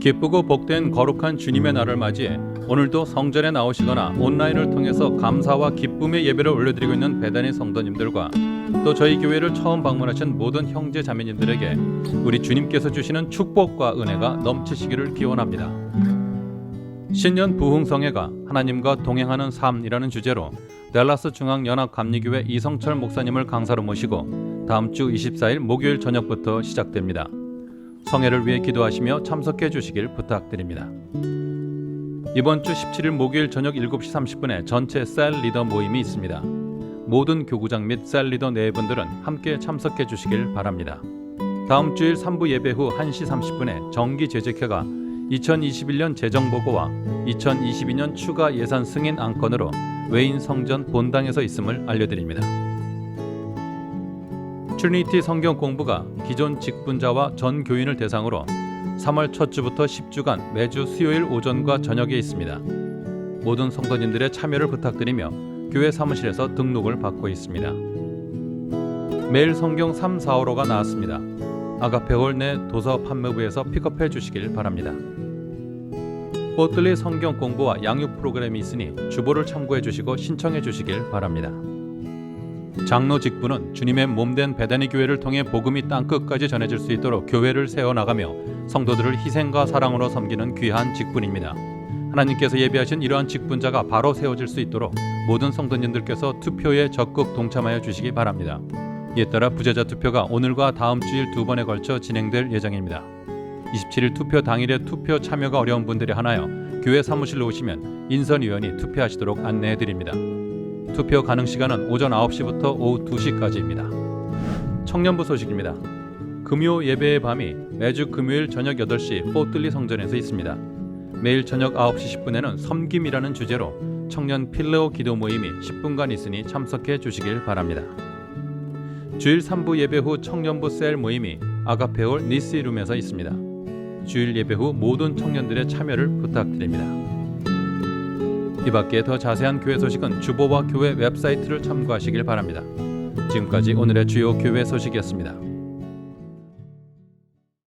기쁘고 복된 거룩한 주님의 날을 맞이해 오늘도 성전에 나오시거나 온라인을 통해서 감사와 기쁨의 예배를 올려드리고 있는 배단의 성도님들과 또 저희 교회를 처음 방문하신 모든 형제 자매님들에게 우리 주님께서 주시는 축복과 은혜가 넘치시기를 기원합니다. 신년 부흥성회가 하나님과 동행하는 삶이라는 주제로 델라스 중앙연합 감리교회 이성철 목사님을 강사로 모시고 다음 주 24일 목요일 저녁부터 시작됩니다. 성회를 위해 기도하시며 참석해 주시길 부탁드립니다. 이번 주 17일 목요일 저녁 7시 30분에 전체 셀 리더 모임이 있습니다. 모든 교구장 및 셀 리더 네 분들은 함께 참석해 주시길 바랍니다. 다음 주일 3부 예배 후 1시 30분에 정기 재직회가 2021년 재정 보고와 2022년 추가 예산 승인 안건으로 외인 성전 본당에서 있음을 알려드립니다. 트리니티 성경 공부가 기존 직분자와 전 교인을 대상으로 3월 첫 주부터 10주간 매주 수요일 오전과 저녁에 있습니다. 모든 성도님들의 참여를 부탁드리며 교회 사무실에서 등록을 받고 있습니다. 매일 성경 3, 4호로가 나왔습니다. 아가페홀 내 도서 판매부에서 픽업해 주시길 바랍니다. 포틀리 성경 공부와 양육 프로그램이 있으니 주보를 참고해 주시고 신청해 주시길 바랍니다. 장로 직분은 주님의 몸된 배단의 교회를 통해 복음이 땅 끝까지 전해질 수 있도록 교회를 세워 나가며 성도들을 희생과 사랑으로 섬기는 귀한 직분입니다. 하나님께서 예비하신 이러한 직분자가 바로 세워질 수 있도록 모든 성도님들께서 투표에 적극 동참하여 주시기 바랍니다. 이에 따라 부재자 투표가 오늘과 다음 주일 두 번에 걸쳐 진행될 예정입니다. 27일 투표 당일에 투표 참여가 어려운 분들이 하나여 교회 사무실로 오시면 인선위원이 투표하시도록 안내해 드립니다. 투표 가능 시간은 오전 9시부터 오후 2시까지입니다. 청년부 소식입니다. 금요 예배의 밤이 매주 금요일 저녁 8시 포틀리 성전에서 있습니다. 매일 저녁 9시 10분에는 섬김이라는 주제로 청년 필레오 기도 모임이 10분간 있으니 참석해 주시길 바랍니다. 주일 3부 예배 후 청년부 셀 모임이 아가페올 니스룸에서 있습니다. 주일 예배 후 모든 청년들의 참여를 부탁드립니다. 이 밖에 더 자세한 교회 소식은 주보와 교회 웹사이트를 참고하시길 바랍니다. 지금까지 오늘의 주요 교회 소식이었습니다.